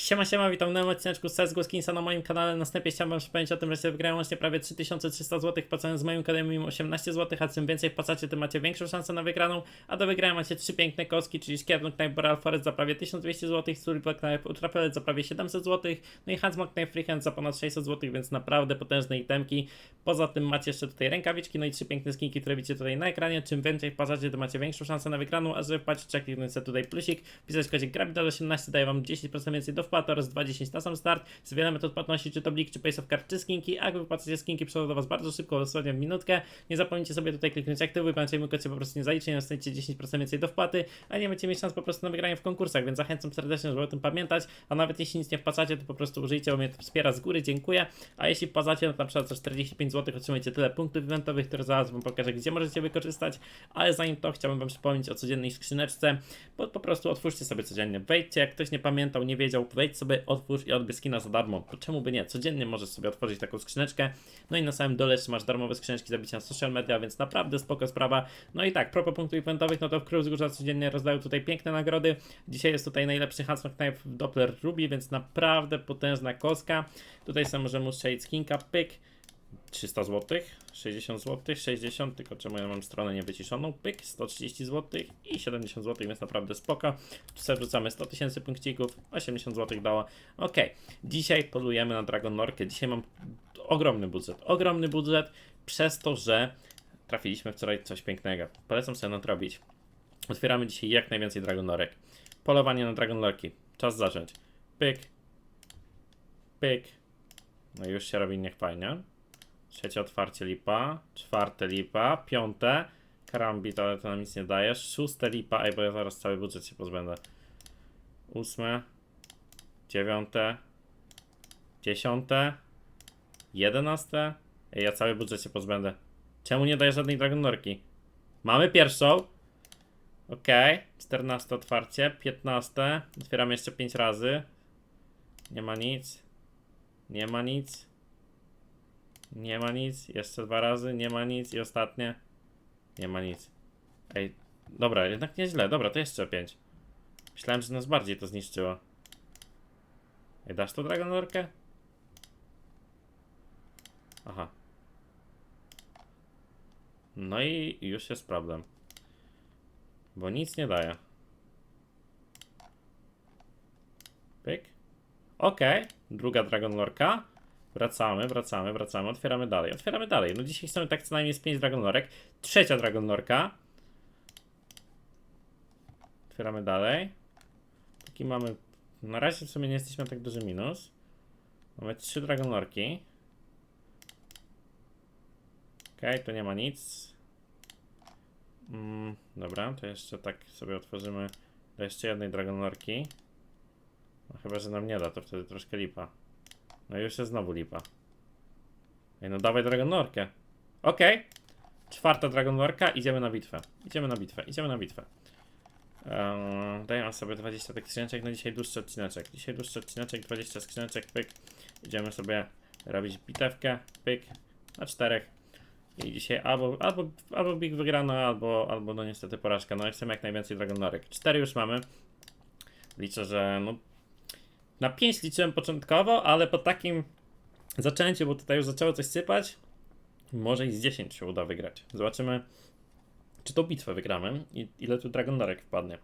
Siema, siema, witam nowym odcineczku CSGO Skinsa na moim kanale. Na wstępie chciałem wam przypomnieć o tym, że się wygrałem łącznie prawie 3300 zł, wpłacając z moim kodem im 18 zł, a czym więcej wpłacacie, tym macie większą szansę na wygraną, a do wygrania macie trzy piękne kostki, czyli Skiernock Knife Boreal Forest za prawie 1200 zł, Survival Knife Ultrafiolet za prawie 700 zł, no i Hansmark Knife Freehand za ponad 600 zł, więc naprawdę potężne itemki. Poza tym macie jeszcze tutaj rękawiczki, no i trzy piękne skinki, które widzicie tutaj na ekranie. Czym więcej wpłacacie, to macie większą szansę na wygraną, a żeby kliknąć sobie tutaj plusik, wpisać kodzik GRABIDAL18, daje wam 10% więcej do wpłaty oraz 2,10 na sam start. Z wiele metod płatności, czy to blik, czy Pace of Card, czy skinki. A jak wy wpłacacie skinki, przychodzą do was bardzo szybko, dosłownie w minutkę. Nie zapomnijcie sobie tutaj kliknąć aktywuj, pamiętajcie, mój kod po prostu nie zaliczy, nie dostaniecie 10% więcej do wpłaty, a nie będziecie mieć szans po prostu na wygranie w konkursach, więc zachęcam serdecznie, żeby o tym pamiętać, a nawet jeśli nic nie wpłacacie, to po prostu użyjcie, bo mnie to wspiera z góry, dziękuję, a jeśli wpłacacie, no to na przykład za 45 zł otrzymujecie tyle punktów eventowych, które zaraz wam pokażę, gdzie możecie wykorzystać, ale zanim to chciałbym wam przypomnieć o codziennej skrzyneczce, bo po prostu otwórzcie sobie codziennie, wejdźcie, jak ktoś nie pamiętał, nie wiedział, wejdź sobie, otwórz i odbierz skina za darmo, czemu by nie, codziennie możesz sobie otworzyć taką skrzyneczkę, no i na samym dole masz darmowe skrzyneczki zabicia na social media, więc naprawdę spoko sprawa, no i tak, propos punktów eventowych, no to w Król Wzgórza codziennie rozdają tutaj piękne nagrody, dzisiaj jest tutaj najlepszy Hansmark Knife Doppler Ruby, więc naprawdę potężna kostka, tutaj sobie możemy ustrzelić skinka, pyk, 300 zł, 60 zł, 60, tylko czemu ja mam stronę niewyciszoną, pyk, 130 zł i 70 zł, więc naprawdę spoko. Tu sobie wrzucamy 100 tysięcy punkcików, 80 zł dała. Ok, dzisiaj polujemy na Dragon Norkę. Dzisiaj mam ogromny budżet, ogromny budżet, przez to, że trafiliśmy wczoraj coś pięknego. Polecam sobie nadrobić. Otwieramy dzisiaj jak najwięcej Dragon Norek. Polowanie na Dragon Lorki. Czas zacząć. Pyk, pyk. No już się robi niech fajnie. Trzecie otwarcie lipa, czwarte lipa, piąte karambit, ale to nam nic nie daje, szóste lipa, ej bo ja zaraz cały budżet się pozbędę. Ósme, dziewiąte, dziesiąte, jedenaste, ej ja cały budżet się pozbędę. Czemu nie daje żadnej Dragon Norki? Mamy pierwszą. Okej, okay. 14 otwarcie, 15. Otwieramy jeszcze 5 razy. Nie ma nic. Nie ma nic. Nie ma nic. Jeszcze dwa razy. Nie ma nic. I ostatnie. Nie ma nic. Ej, dobra, jednak nieźle. Dobra, to jeszcze pięć. Myślałem, że nas bardziej to zniszczyło. Ej, dasz tu Dragon Lorkę? Aha. No i już jest problem. Bo nic nie daje. Pyk. Okej, druga Dragon Lorka. Wracamy, wracamy, wracamy, otwieramy dalej, otwieramy dalej. No dzisiaj chcemy tak co najmniej z 5 Dragon Lorek. Trzecia Dragon Lorka. Otwieramy dalej. Taki mamy... Na razie w sumie nie jesteśmy tak duży minus. Mamy trzy Dragon Lorki. Okej, okay, tu nie ma nic. Mm, dobra, to jeszcze tak sobie otworzymy do jeszcze jednej Dragon Lorki. No chyba, że nam nie da, to wtedy troszkę lipa. No już jest znowu lipa. Ej, no dawaj Dragon Lorkę. Okej. Okay. Czwarta Dragon Lorka, idziemy na bitwę. Idziemy na bitwę, idziemy na bitwę. Um, dajemy sobie 20 tych skrzyneczek, no dzisiaj dłuższy odcineczek. Dzisiaj dłuższy odcineczek, 20 skrzyneczek, pyk. Idziemy sobie robić bitewkę, pyk, na czterech. I dzisiaj albo, albo, albo Big wygrano, albo, albo no niestety porażka. No i chcemy jak najwięcej Dragon Lorek. Cztery już mamy. Liczę, że no na 5 liczyłem początkowo, ale po takim zaczęciu, bo tutaj już zaczęło coś sypać, może i z 10 się uda wygrać. Zobaczymy, czy tą bitwę wygramy i ile tu Dragon Darek wpadnie.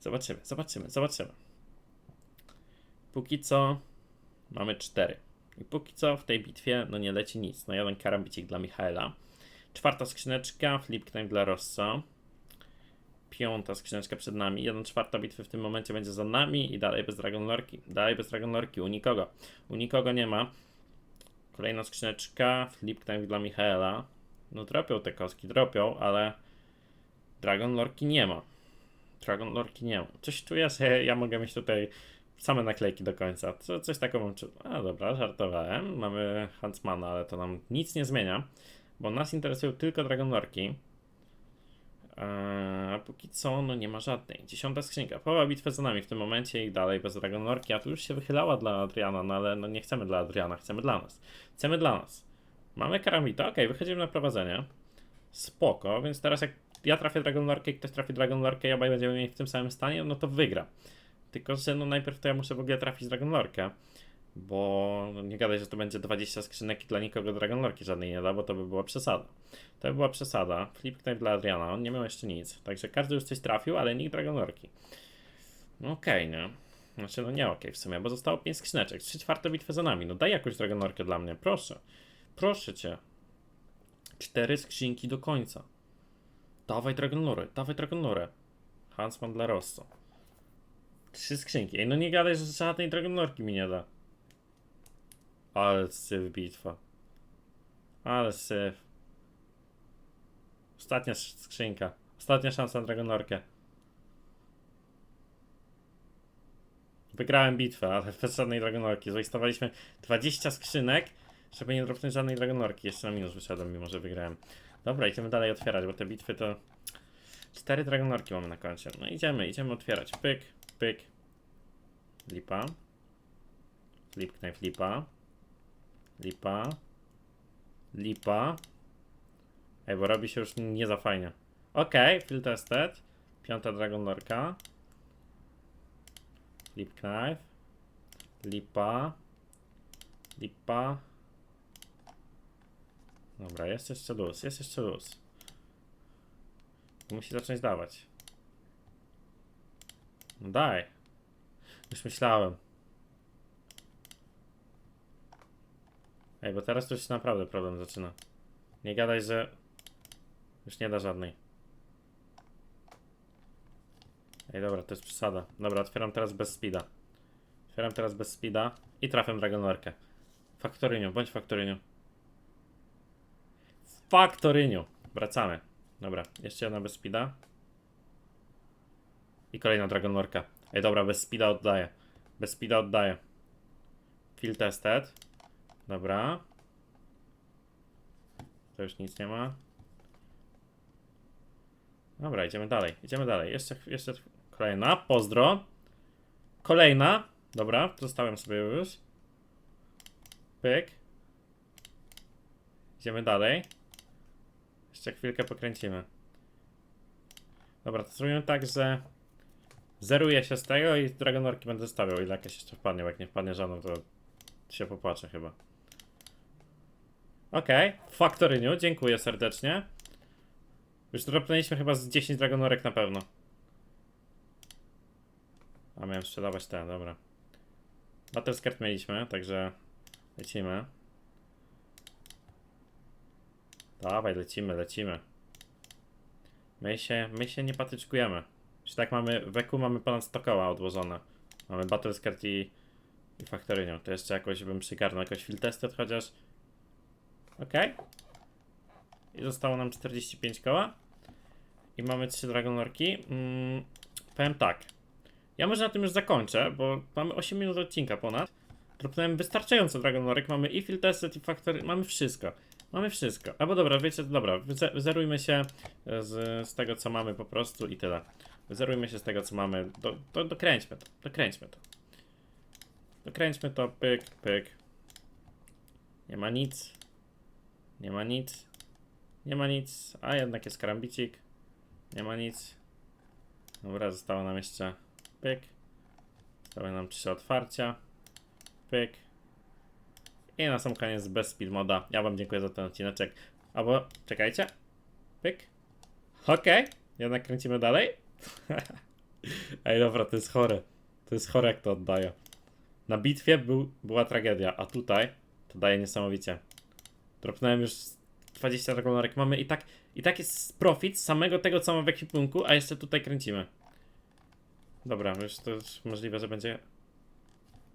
Zobaczymy, zobaczymy, zobaczymy. Póki co mamy 4. I póki co w tej bitwie no nie leci nic. No jeden karambicik dla Michaela. Czwarta skrzyneczka, flip dla Rosso piąta skrzyneczka przed nami. 1 czwarta bitwy w tym momencie będzie za nami i dalej bez Dragon Lorki. Dalej bez Dragon Lorki, u nikogo. U nikogo nie ma. Kolejna skrzyneczka, flip dla Michaela. No dropią te kostki, dropią, ale Dragon Lorki nie ma. Dragon Lorki nie mam. Coś czuję, że ja mogę mieć tutaj same naklejki do końca. Co, coś takiego mam. A dobra, żartowałem. Mamy Huntsmana, ale to nam nic nie zmienia, bo nas interesują tylko Dragon Lorki. Eee, A póki co, no nie ma żadnej. Dziesiąta skrzynka. Połowa bitwy za nami w tym momencie i dalej bez Dragon Lorki. A tu już się wychylała dla Adriana, no ale no nie chcemy dla Adriana, chcemy dla nas. Chcemy dla nas. Mamy karambita, okej, wychodzimy na prowadzenie. Spoko, więc teraz jak ja trafię Dragon Lorkę i ktoś trafi Dragon Lorkę i obaj będziemy mieli w tym samym stanie, no to wygra. Tylko, że no najpierw to ja muszę w ogóle trafić Dragon Lorkę, bo nie gadaj, że to będzie 20 skrzynek i dla nikogo Dragon Lorki żadnej nie da, bo to by była przesada. To by była przesada. Flip Knife dla Adriana, on nie miał jeszcze nic. Także każdy już coś trafił, ale nikt Dragon Lorki. No okej, nie? Znaczy, no nie okej w sumie, bo zostało 5 skrzyneczek. 3 czwarte bitwy za nami. No daj jakąś Dragon Lorkę dla mnie, proszę. Proszę cię. Cztery skrzynki do końca. Dawaj Dragon Lore, dawaj Dragon Lore. Hansman dla Rosso. Trzy skrzynki. Ej, no nie gadaj, że żadnej Dragon Lorki mi nie da. Ale syf bitwa. Ale syf. Ostatnia skrzynka. Ostatnia szansa na Dragon Lorkę. Wygrałem bitwę, ale bez żadnej Dragon Lorki. Zaistowaliśmy 20 skrzynek, żeby nie dropnąć żadnej Dragon Lorki. Jeszcze na minus wyszedłem, mimo że wygrałem. Dobra, idziemy dalej otwierać, bo te bitwy to... Cztery Dragon Lorki mamy na koncie. No idziemy, idziemy otwierać. Pyk, pyk. Lipa. Flip knife lipa. Lipa. Lipa. Ej, bo robi się już nie za fajnie. Okej, okay, field tested. Piąta Dragon Lorka. Flip knife. Lipa. Lipa. Dobra, jest jeszcze luz, jest jeszcze luz. Musi zacząć dawać. No daj. Już myślałem. Ej, bo teraz to się naprawdę problem zaczyna. Nie gadaj, że już nie da żadnej. Ej, dobra, to jest przesada. Dobra, otwieram teraz bez speeda. Otwieram teraz bez speeda i trafiam Dragon Lorkę. Faktoryniu, bądź faktoryniu. Faktoryniu. Wracamy. Dobra, jeszcze jedna bez speeda. I kolejna Dragon Lorka. Ej, dobra, bez speeda oddaję. Bez speeda oddaję. Field tested. Dobra. To już nic nie ma. Dobra, idziemy dalej. Idziemy dalej. Jeszcze, jeszcze kolejna. Pozdro. Kolejna. Dobra, zostałem sobie już. Pyk. Idziemy dalej. Jeszcze chwilkę pokręcimy. Dobra, to zrobimy tak, że zeruję się z tego i Dragon Lorki będę stawiał, ile jakieś jeszcze wpadnie, bo jak nie wpadnie żadną, to się popłaczę chyba. Okej, okay. Factoryniu, dziękuję serdecznie. Już dropnęliśmy chyba z 10 Dragonorek na pewno. A miałem sprzedawać ten, dobra. Battlescard mieliśmy, także lecimy. Dawaj, lecimy, lecimy. My się, my się nie patyczkujemy. Już tak mamy, w EQ mamy ponad 100 koła odłożone. Mamy Battlescard i, i Faktorynią. To jeszcze jakoś bym przygarnął, jakoś field tested chociaż. Okej. I zostało nam 45 koła. I mamy 3 Dragon Lorki. Mm, powiem tak. Ja może na tym już zakończę, bo mamy 8 minut odcinka ponad. Dropnąłem wystarczająco Dragon Lorek. Mamy i field tested, i Factory. Mamy wszystko. Mamy wszystko. Albo dobra, wiecie, dobra, wyzerujmy się z, z tego, co mamy po prostu i tyle. Wyzerujmy się z tego, co mamy. Do, do, dokręćmy to, dokręćmy to. Dokręćmy to, pyk, pyk. Nie ma nic. Nie ma nic. Nie ma nic. A jednak jest karambicik. Nie ma nic. Dobra, zostało nam jeszcze pyk. Zostały nam trzy otwarcia. Pyk. I na sam koniec bez speed moda. Ja wam dziękuję za ten odcineczek. Albo czekajcie. Pyk. Okej. Jednak kręcimy dalej. Ej, dobra, to jest chore. To jest chore, jak to oddaje. Na bitwie był, była tragedia, a tutaj to daje niesamowicie. Dropnąłem już 20 dragonorek. Mamy i tak, i tak jest profit samego tego, co mamy w ekwipunku, a jeszcze tutaj kręcimy. Dobra, już to już możliwe, że będzie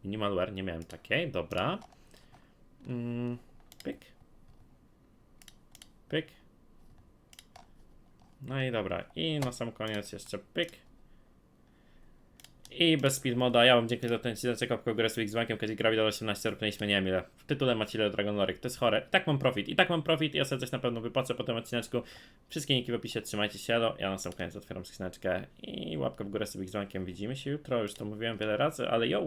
minimal wear. Nie miałem takiej, dobra. Mm, pyk. Pyk. No i dobra. I na sam koniec jeszcze pyk. I bez speed moda, ja wam dziękuję za ten odcinek, łapkę w górę z X dzwonkiem, kiedy Gravidal 18 robiliśmy nie wiem ile. W tytule macie ile Dragon Lore, to jest chore. I tak mam profit, i tak mam profit, i ja sobie coś na pewno wypłacę po tym odcineczku. Wszystkie linki w opisie, trzymajcie się, elo. ja na sam koniec otwieram skrzyneczkę i łapkę w górę z X dzwonkiem, widzimy się jutro, już to mówiłem wiele razy, ale yo!